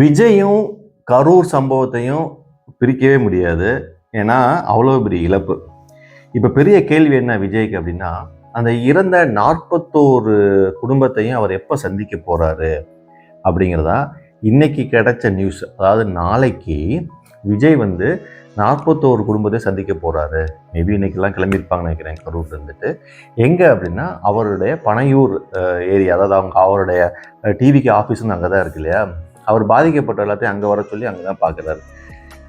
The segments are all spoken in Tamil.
விஜயும் கரூர் சம்பவத்தையும் பிரிக்கவே முடியாது. ஏன்னா அவ்வளோ பெரிய இழப்பு. இப்போ பெரிய கேள்வி என்ன விஜய்க்கு அப்படின்னா அந்த இறந்த நாற்பத்தோரு குடும்பத்தையும் அவர் எப்போ சந்திக்க போகிறாரு அப்படிங்கிறதா இன்னைக்கு கிடைச்ச நியூஸ் அதாவது நாளைக்கு விஜய் வந்து நாற்பத்தோரு குடும்பத்தை சந்திக்க போகிறாரு மேபி இன்னைக்கெல்லாம் கிளம்பியிருப்பாங்கன்னு நினைக்கிறேன் கரூர் இருந்துட்டு. எங்கே அப்படின்னா அவருடைய பனையூர் ஏரியா அதாவது அவங்க அவருடைய டிவிக்கு ஆஃபீஸுன்னு அங்கே தான் இருக்கு இல்லையா? அவர் பாதிக்கப்பட்ட எல்லாத்தையும் அங்கே வர சொல்லி அங்கே தான் பார்க்குறாரு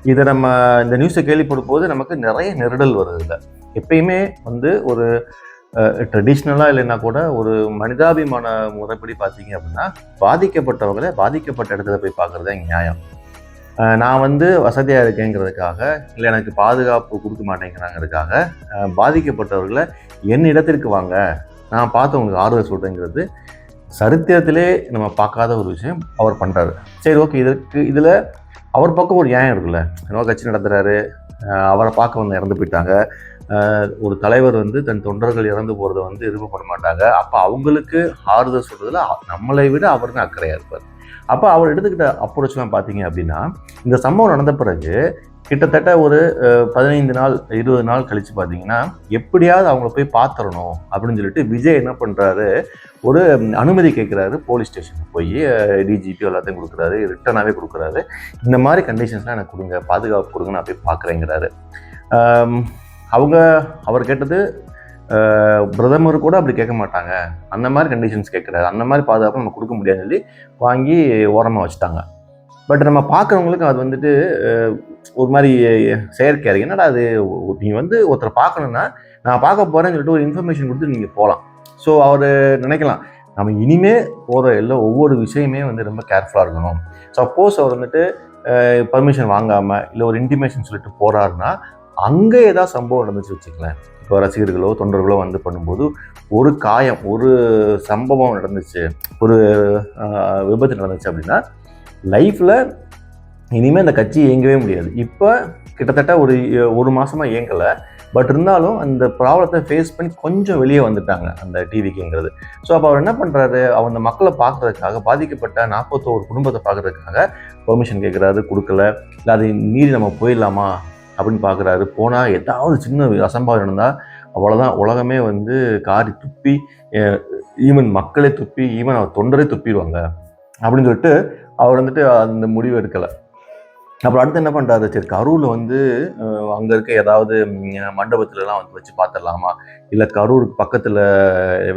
இதை நம்ம இந்த நியூஸை கேள்விப்படும் போது நமக்கு நிறைய நெருடல் வருது இல்லை எப்பயுமே வந்து ஒரு ட்ரெடிஷ்னலாக இல்லைன்னா கூட ஒரு மனிதாபிமான முறைப்படி பார்த்தீங்க அப்படின்னா பாதிக்கப்பட்டவங்களை பாதிக்கப்பட்ட இடத்துல போய் பார்க்குறது நியாயம். நான் வந்து வசதியாக இருக்கேங்கிறதுக்காக இல்லை எனக்கு பாதுகாப்பு கொடுக்க மாட்டேங்கிறாங்கிறதுக்காக பாதிக்கப்பட்டவர்களை என் இடத்திற்கு வாங்க நான் பார்த்து உங்களுக்கு ஆறுதல் சொல்கிறேங்கிறது சரித்திரத்திலே நம்ம பார்க்காத ஒரு விஷயம் அவர் பண்ணுறாரு சரி ஓகே இதற்கு இதில் அவர் பக்கம் ஒரு நியாயம் இருக்குல்ல. என்னவோ கட்சி நடத்துகிறாரு அவரை பார்க்க வந்து இறந்து போயிட்டாங்க. ஒரு தலைவர் வந்து தன் தொண்டர்கள் இறந்து போகிறத வந்து விருப்பப்பட மாட்டாங்க. அப்போ அவங்களுக்கு ஆறுதல் சொல்கிறதுல நம்மளை விட அவர் தான் அக்கறையாக இருப்பார். அப்போ அவர் எடுத்துக்கிட்ட அப்ரோச்லாம் பார்த்தீங்க அப்படின்னா இந்த சம்பவம் நடந்த பிறகு கிட்டத்தட்ட ஒரு பதினைந்து நாள் இருபது நாள் கழித்து பார்த்தீங்கன்னா எப்படியாவது அவங்கள போய் பார்த்துடணும் அப்படின்னு சொல்லிட்டு விஜய் என்ன பண்ணுறாரு ஒரு அனுமதி கேட்குறாரு போலீஸ் ஸ்டேஷனுக்கு போய் டிஜிபி எல்லாத்தையும் கொடுக்குறாரு ரிட்டனாகவே கொடுக்குறாரு. இந்த மாதிரி கண்டிஷன்ஸ்லாம் எனக்கு கொடுங்க பாதுகாப்பு கொடுங்க நான் போய் பார்க்குறேங்கிறாரு அவங்க அவர் கேட்டது பிரதமர் கூட அப்படி கேட்க மாட்டாங்க. அந்த மாதிரி கண்டிஷன்ஸ் கேட்குறாரு அந்த மாதிரி பாதுகாப்பு நம்ம கொடுக்க முடியாதுன்னு சொல்லி வாங்கி ஓரமாக வச்சுட்டாங்க. பட் நம்ம பார்க்குறவங்களுக்கு அது வந்துட்டு ஒரு மாதிரி செயற்கையாக என்னடா அது? நீங்கள் வந்து ஒருத்தரை பார்க்கணுன்னா நான் பார்க்க போகிறேன்னு சொல்லிட்டு ஒரு இன்ஃபர்மேஷன் கொடுத்து நீங்கள் போகலாம். ஸோ அவர் நினைக்கலாம் நம்ம இனிமே போகிற எல்லா ஒவ்வொரு விஷயமே வந்து ரொம்ப கேர்ஃபுல்லாக இருக்கணும். சப்போஸ் அவர் வந்துட்டு பர்மிஷன் வாங்காமல் இல்லை ஒரு இன்டிமேஷன் சொல்லிட்டு போகிறாருன்னா அங்கே ஏதாவது சம்பவம் நடந்துச்சு வச்சுக்கலாம் இப்போ ரசிகர்களோ தொண்டர்களோ வந்து பண்ணும்போது ஒரு காயம் ஒரு சம்பவம் நடந்துச்சு ஒரு விபத்து நடந்துச்சு அப்படின்னா லைஃப்பில் இனிமேல் அந்த கட்சி இயங்கவே முடியாது. இப்போ கிட்டத்தட்ட ஒரு ஒரு மாதமாக இயங்கலை. பட் இருந்தாலும் அந்த ப்ராப்ளத்தை ஃபேஸ் பண்ணி கொஞ்சம் வெளியே வந்துட்டாங்க அந்த டிவிக்குங்கிறது ஸோ அப்போ அவர் என்ன பண்ணுறாரு அவர் அந்த மக்களை பார்க்குறதுக்காக பாதிக்கப்பட்ட நாற்பத்தோரு குடும்பத்தை பார்க்குறதுக்காக பெர்மிஷன் கேட்குறாரு கொடுக்கல. இல்லை அதை மீறி நம்ம போயிடலாமா? அப்படின்னு பார்க்குறாரு. போனால் ஏதாவது சின்ன அசம்பாவிதம் நடந்தால் அவ்வளோதான் உலகமே வந்து காரி துப்பி ஈவன் மக்களே துப்பி ஈவன் அவர் தொண்டரே துப்பிடுவாங்க அப்படின்னு சொல்லிட்டு அவர் வந்துட்டு அந்த முடிவு எடுக்கலை. அப்புறம் அடுத்து என்ன பண்ணுறாரு சரி கரூரில் வந்து அங்கே இருக்க ஏதாவது மண்டபத்துலலாம் வந்து வச்சு பார்த்துடலாமா இல்லை கரூருக்கு பக்கத்தில்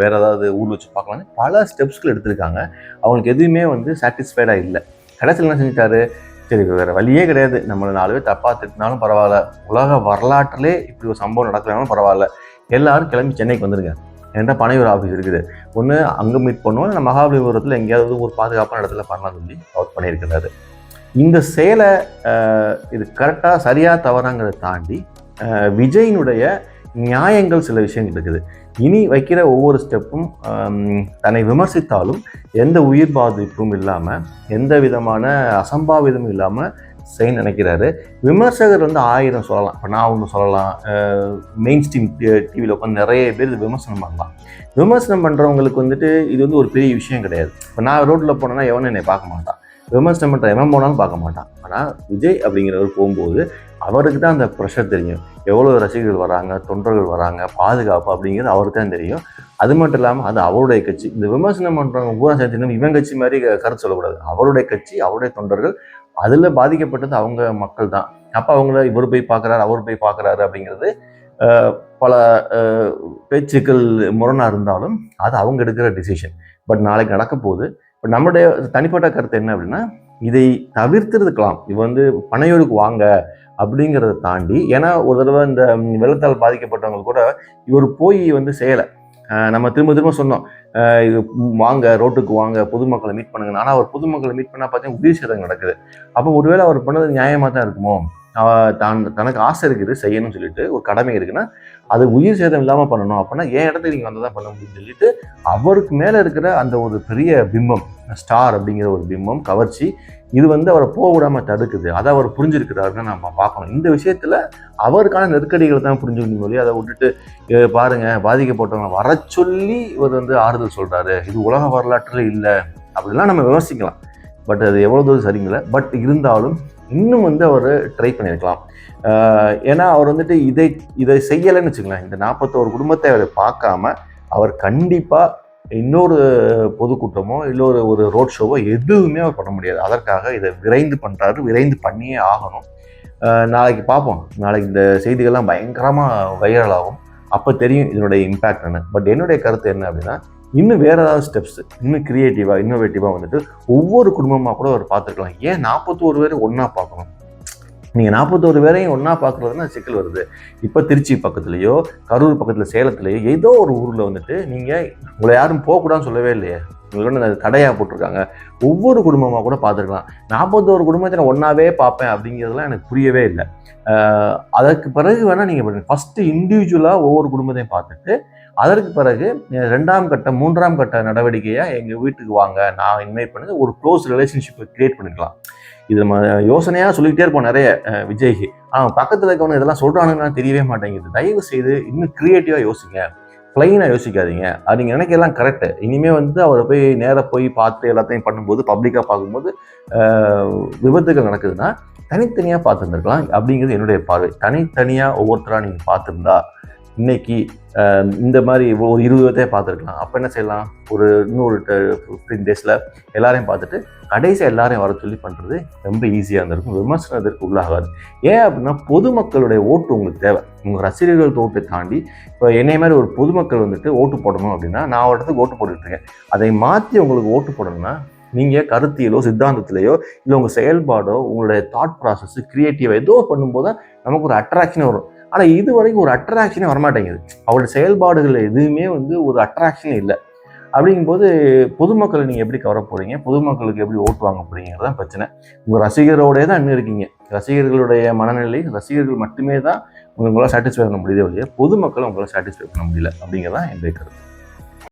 வேறு ஏதாவது ஊர் வச்சு பார்க்கலாம்னு பல ஸ்டெப்ஸ்கள் எடுத்திருக்காங்க. அவங்களுக்கு எதுவுமே வந்து சாட்டிஸ்ஃபைடாக இல்லை. கடைசியில் என்ன செஞ்சிட்டாரு? சரி வேற வழியே கிடையாது. நம்மளை நாலு பேர் தப்பாக திட்டினாலும் பரவாயில்ல. உலக வரலாற்றிலே இப்படி ஒரு சம்பவம் நடக்கலனாலும் பரவாயில்ல. எல்லாரும் கிளம்பி சென்னைக்கு வந்துருங்க. என்கிட்ட பனையூர் ஆஃபீஸ் இருக்குது. ஒன்று அங்கே மீட் பண்ணுவோம். இல்லை மகாபலிபுரத்தில் எங்கேயாவது ஒரு பாதுகாப்பான இடத்துல பண்ணலாம் சொல்லி அவர் பண்ணியிருக்கிறாரு. இந்த செயலை இது கரெக்டாக சரியாக தவறாங்கிறத தாண்டி விஜயினுடைய நியாயங்கள் சில விஷயங்கள் இருக்குது இனி வைக்கிற ஒவ்வொரு ஸ்டெப்பும் தன்னை விமர்சித்தாலும் எந்த உயிர் பாதிப்பும் இல்லாமல் எந்த விதமான அசம்பாவிதமும் இல்லாமல் செய்ய நினைக்கிறாரு. விமர்சகர் வந்து ஆயிரம் சொல்லலாம். இப்போ நான் ஒன்று சொல்லலாம். மெயின் ஸ்ட்ரீம் டிவியில் உட்காந்து நிறைய பேர் இது விமர்சனம் பண்ணலாம். விமர்சனம் பண்ணுறவங்களுக்கு வந்துட்டு இது வந்து ஒரு பெரிய விஷயம் கிடையாது. இப்போ நான் ரோட்டில் போனேன்னா எவனும் என்னை பார்க்க மாட்டான். விமர்சனம் பண்ணுற எவன் போனாலும் பார்க்க மாட்டான். ஆனால் விஜய் அப்படிங்கிறவர் போகும்போது அவருக்கு தான் அந்த ப்ரெஷர் தெரியும். எவ்வளோ ரசிகர்கள் வராங்க தொண்டர்கள் வராங்க பாதுகாப்பு அப்படிங்கிறது அவருக்கு தான் தெரியும். அது மட்டும் இல்லாமல் அது அவருடைய கட்சி. இந்த விமர்சனம் பண்ணுறவங்க பூரா சேர்த்து இவன் கட்சி மாதிரி கருத்து சொல்லக்கூடாது. அவருடைய கட்சி அவருடைய தொண்டர்கள் அதில் பாதிக்கப்பட்டது அவங்க மக்கள் தான். அப்போ அவங்கள இவர் போய் பார்க்குறாரு அவர் போய் பார்க்குறாரு அப்படிங்கிறது பல பேச்சுக்கள் முரணாக இருந்தாலும் அது அவங்க எடுக்கிற டிசிஷன் பட் நாளைக்கு நடக்க போகுது. இப்போ நம்முடைய தனிப்பட்ட கருத்து என்ன அப்படின்னா இதை தவிர்த்துருக்கலாம். இது வந்து பனையூருக்கு வாங்க அப்படிங்கிறத தாண்டி ஏன்னா ஒரு தடவை இந்த வெள்ளத்தால் பாதிக்கப்பட்டவங்க கூட இவர் போய் வந்து செய்யலை. நம்ம திரும்ப திரும்ப சொன்னோம். இது வாங்க ரோட்டுக்கு வாங்க பொதுமக்களை மீட் பண்ணுங்க ஆனால் அவர் பொதுமக்களை மீட் பண்ணால் பார்த்தீங்கன்னா உயிர் சேதம் நடக்குது. அப்போ ஒருவேளை அவர் பண்ணது நியாயமாக தான் இருக்குமோ? தான் தனக்கு ஆசை இருக்குது செய்யணும்னு சொல்லிட்டு ஒரு கடமை இருக்குன்னா அது உயிர் சேதம் இல்லாமல் பண்ணணும். அப்படின்னா என் இடத்துக்கு நீங்கள் வந்து தான் பண்ண முடியும்னு சொல்லிட்டு அவருக்கு மேலே இருக்கிற அந்த ஒரு பெரிய பிம்பம் ஸ்டார் அப்படிங்கிற ஒரு பிம்பம் கவர்ச்சி இது வந்து அவரை போக விடாமல் தடுக்குது. அதை அவர் புரிஞ்சிருக்கிறாருன்னு நம்ம பார்க்கணும். இந்த விஷயத்தில் அவருக்கான நெருக்கடிகளை தான் புரிஞ்சுக்கணும் சொல்லி அதை விட்டுட்டு பாருங்கள் பாதிக்கப்பட்டவங்க வர சொல்லி இவர் வந்து ஆறுதல் சொல்கிறாரு இது உலக வரலாற்றில் இல்லை. அப்படிலாம் நம்ம விமர்சிக்கலாம். பட் அது எவ்வளோ தூரம் சரிங்களை பட் இருந்தாலும் இன்னும் வந்து அவர் ட்ரை பண்ணியிருக்கலாம். ஏன்னா அவர் வந்துட்டு இதை இதை செய்யலைன்னு வச்சுக்கலாம் இந்த நாற்பத்தோரு குடும்பத்தை அவர் பார்க்காம அவர் கண்டிப்பாக இன்னொரு பொதுக்கூட்டமோ இல்லை ஒரு ஒரு ரோட் ஷோவோ எதுவுமே அவர் பண்ண முடியாது. அதற்காக இதை விரைந்து பண்ணுறாரு விரைந்து பண்ணியே ஆகணும். நாளைக்கு பார்ப்போம். நாளைக்கு இந்த செய்திகள்லாம் பயங்கரமாக வைரல் ஆகும். அப்போ தெரியும் இதனுடைய இம்பேக்ட் என்ன. பட் என்னுடைய கருத்து என்ன அப்படின்னா இன்னும் வேறு ஏதாவது ஸ்டெப்ஸ் இன்னும் க்ரியேட்டிவாக இன்னோவேட்டிவாக வந்துட்டு ஒவ்வொரு குடும்பமாக கூட அவர் பார்த்துருக்கலாம். ஏன் நாற்பத்தோரு பேர் ஒன்றா பார்க்கணும்? நீங்கள் நாற்பத்தோரு பேரையும் ஒன்றா பார்க்குறதுனா சிக்கல் வருது. இப்போ திருச்சி பக்கத்துலேயோ கரூர் பக்கத்தில் சேலத்துலேயோ ஏதோ ஒரு ஊரில் வந்துட்டு நீங்கள் உங்களை யாரும் போகக்கூடாதுன்னு சொல்லவே இல்லையே. உங்களுக்கு தடையாக போட்டிருக்காங்க. ஒவ்வொரு குடும்பமாக கூட பார்த்துருக்கலாம். நாற்பத்தோரு குடும்பத்தை நான் ஒன்றாவே பார்ப்பேன் அப்படிங்கிறதுலாம் எனக்கு புரியவே இல்லை. அதற்கு பிறகு வேணால் நீங்கள் ஃபஸ்ட்டு இண்டிவிஜுவலாக ஒவ்வொரு குடும்பத்தையும் பார்த்துட்டு அதற்கு பிறகு ரெண்டாம் கட்ட மூன்றாம் கட்ட நடவடிக்கையாக எங்கள் வீட்டுக்கு வாங்க. நான் இன்வைட் பண்ணுது ஒரு க்ளோஸ் ரிலேஷன்ஷிப்பை கிரியேட் பண்ணிக்கலாம். இது நம்ம யோசனையாக சொல்லிக்கிட்டே இருப்போம் நிறைய அஹ் விஜய்க்கு. ஆனால் பக்கத்தில் இருக்கவங்க இதெல்லாம் சொல்கிறானுங்கன்னு தெரியவே மாட்டேங்குது. தயவு செய்து இன்னும் க்ரியேட்டிவாக யோசிங்க. ப்ளைனாக யோசிக்காதீங்க. அது நீங்கள் நினைக்கலாம் கரெக்டு இனிமேல் வந்து அவரை போய் நேராக போய் பார்த்து எல்லாத்தையும் பண்ணும்போது பப்ளிக்காக பார்க்கும்போது விபத்துகள் நடக்குதுன்னா தனித்தனியாக பார்த்துருந்துருக்கலாம். அப்படிங்கிறது என்னுடைய பார்வை. தனித்தனியாக ஒவ்வொருத்தராக நீங்கள் பார்த்துருந்தா இன்னைக்கு இந்த மாதிரி ஒரு இருபது பேர்த்தையே பார்த்துருக்கலாம். அப்போ என்ன செய்யலாம்? ஒரு இன்னொரு ஃபிஃப்டீன் டேஸில் எல்லாரையும் பார்த்துட்டு கடைசியாக எல்லாரையும் வர சொல்லி பண்ணுறது ரொம்ப ஈஸியாக இருந்திருக்கும். விமர்சனத்திற்கு உள்ளாகாது. ஏன் அப்படின்னா பொதுமக்களுடைய ஓட்டு உங்களுக்கு தேவை. உங்கள் ரசிகர்கள் ஓட்டை தாண்டி இப்போ என்னை மாதிரி ஒரு பொதுமக்கள் வந்துட்டு ஓட்டு போடணும் அப்படின்னா நான் ஒரு இடத்துக்கு ஓட்டு போட்டுட்டு இருக்கேன். அதை மாற்றி உங்களுக்கு ஓட்டு போடணும்னா நீங்கள் கருத்தியலோ சித்தாந்தத்திலேயோ இல்லை உங்கள் செயல்பாடோ உங்களுடைய தாட் ப்ராசஸ் க்ரியேட்டிவாக ஏதோ பண்ணும்போது தான் நமக்கு ஒரு அட்ராக்ஷன் வரும். ஆனால் இது வரைக்கும் ஒரு அட்ராக்ஷனே வரமாட்டேங்குது. அவரோட செயல்பாடுகள் எதுவுமே வந்து ஒரு அட்ராக்ஷனே இல்லை. அப்படிங்கும்போது பொதுமக்களை நீங்கள் எப்படி கவர போகிறீங்க பொதுமக்களுக்கு எப்படி ஓட்டு வாங்க போகிறீங்கிறது தான் பிரச்சனை. உங்கள் ரசிகரோடய தான் இன்னும் இருக்கீங்க. ரசிகர்களுடைய மனநிலை ரசிகர்கள் மட்டுமே தான் உங்களால் சாட்டிஸ்ஃபை பண்ண முடியுதே ஒழிய பொதுமக்களை உங்களால் சாட்டிஸ்ஃபை பண்ண முடியல அப்படிங்கிறது தான் என்னுடைய கருத்து.